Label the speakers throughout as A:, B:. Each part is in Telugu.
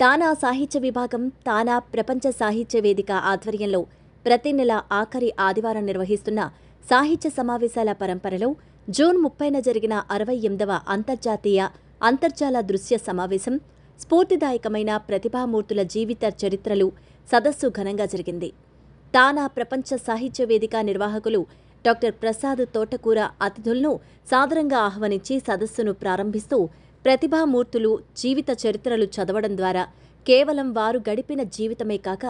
A: తానా సాహిత్య విభాగం తానా ప్రపంచ సాహిత్య వేదిక ఆధ్వర్యంలో ప్రతి నెల ఆఖరి ఆదివారం నిర్వహిస్తున్న సాహిత్య సమావేశాల పరంపరలో జూన్ ముప్పైన జరిగిన అరవై ఎనిమిదవ అంతర్జాతీయ అంతర్జాల దృశ్య సమావేశం స్ఫూర్తిదాయకమైన ప్రతిభామూర్తుల జీవిత చరిత్రలు సదస్సు ఘనంగా జరిగింది. తానా ప్రపంచ సాహిత్య వేదిక నిర్వాహకులు డాక్టర్ ప్రసాద్ తోటకూర అతిథులను సాదరంగా ఆహ్వానించి సదస్సును ప్రారంభిస్తూ ప్రతిభామూర్తులు జీవిత చరిత్రలు చదవడం ద్వారా కేవలం వారు గడిపిన జీవితమే కాక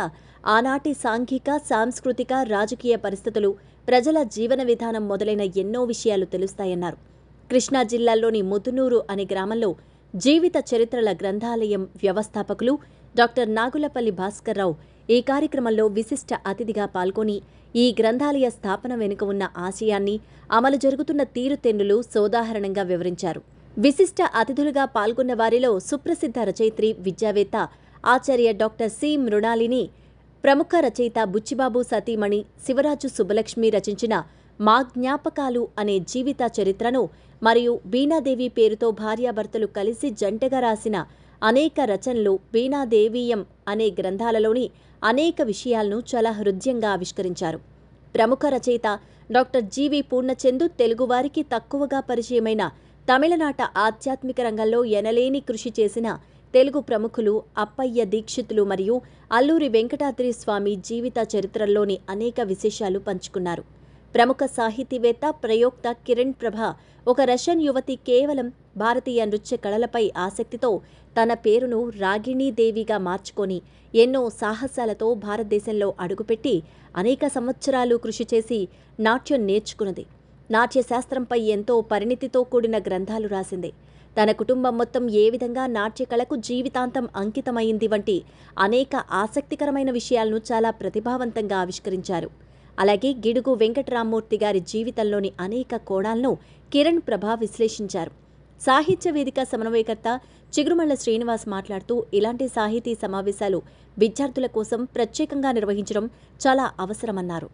A: ఆనాటి సాంఘిక సాంస్కృతిక రాజకీయ పరిస్థితులు ప్రజల జీవన విధానం మొదలైన ఎన్నో విషయాలు తెలుస్తాయన్నారు. కృష్ణా జిల్లాలోని ముదునూరు అనే గ్రామంలో జీవిత చరిత్రల గ్రంథాలయం వ్యవస్థాపకులు డాక్టర్ నాగులపల్లి భాస్కర్రావు ఈ కార్యక్రమంలో విశిష్ట అతిథిగా పాల్గొని ఈ గ్రంథాలయ స్థాపన వెనుక ఉన్న ఆశయాన్ని అమలు జరుగుతున్న తీరుతెన్నులు సోదాహరణంగా వివరించారు. విశిష్ట అతిథులుగా పాల్గొన్న వారిలో సుప్రసిద్ధ రచయిత్రి విద్యావేత్త ఆచార్య డాక్టర్ సి. మృణాలిని ప్రముఖ రచయిత బుచ్చిబాబు సతీమణి శివరాజు సుబ్బలక్ష్మి రచించిన మా జ్ఞాపకాలు అనే జీవిత చరిత్రను మరియు బీనాదేవి పేరుతో భార్యాభర్తలు కలిసి జంటగా రాసిన అనేక రచనలు బీనాదేవీయం అనే గ్రంథాలలోని అనేక విషయాలను చాలా హృదయంగా ఆవిష్కరించారు. ప్రముఖ రచయిత డాక్టర్ జీవి పూర్ణచందు తెలుగువారికి తక్కువగా పరిచయమైన తమిళనాట ఆధ్యాత్మిక రంగంలో ఎనలేని కృషి చేసిన తెలుగు ప్రముఖులు అప్పయ్య దీక్షితులు మరియు అల్లూరి వెంకటాద్రి స్వామి జీవిత చరిత్రల్లోని అనేక విశేషాలు పంచుకున్నారు. ప్రముఖ సాహితీవేత్త ప్రయోక్త కిరణ్ ప్రభ ఒక రష్యన్ యువతి కేవలం భారతీయ నృత్య కళలపై ఆసక్తితో తన పేరును రాగిణీ దేవిగా మార్చుకొని ఎన్నో సాహసాలతో భారతదేశంలో అడుగుపెట్టి అనేక సంవత్సరాలు కృషి చేసి నాట్యం నేర్చుకున్నది. నాట్యశాస్త్రంపై ఎంతో పరిణితితో కూడిన గ్రంథాలు రాసింది. తన కుటుంబం మొత్తం ఏ విధంగా నాట్యకళకు జీవితాంతం అంకితమైంది వంటి అనేక ఆసక్తికరమైన విషయాలను చాలా ప్రతిభావంతంగా ఆవిష్కరించారు. అలాగే గిడుగు వెంకటరామ్మూర్తి గారి జీవితంలోని అనేక కోణాలను కిరణ్ ప్రభా విశ్లేషించారు. సాహిత్య వేదిక సమన్వయకర్త చిగురుమల్ల శ్రీనివాస్ మాట్లాడుతూ ఇలాంటి సాహితీ సమావేశాలు విద్యార్థుల కోసం ప్రత్యేకంగా నిర్వహించడం చాలా అవసరమన్నారు.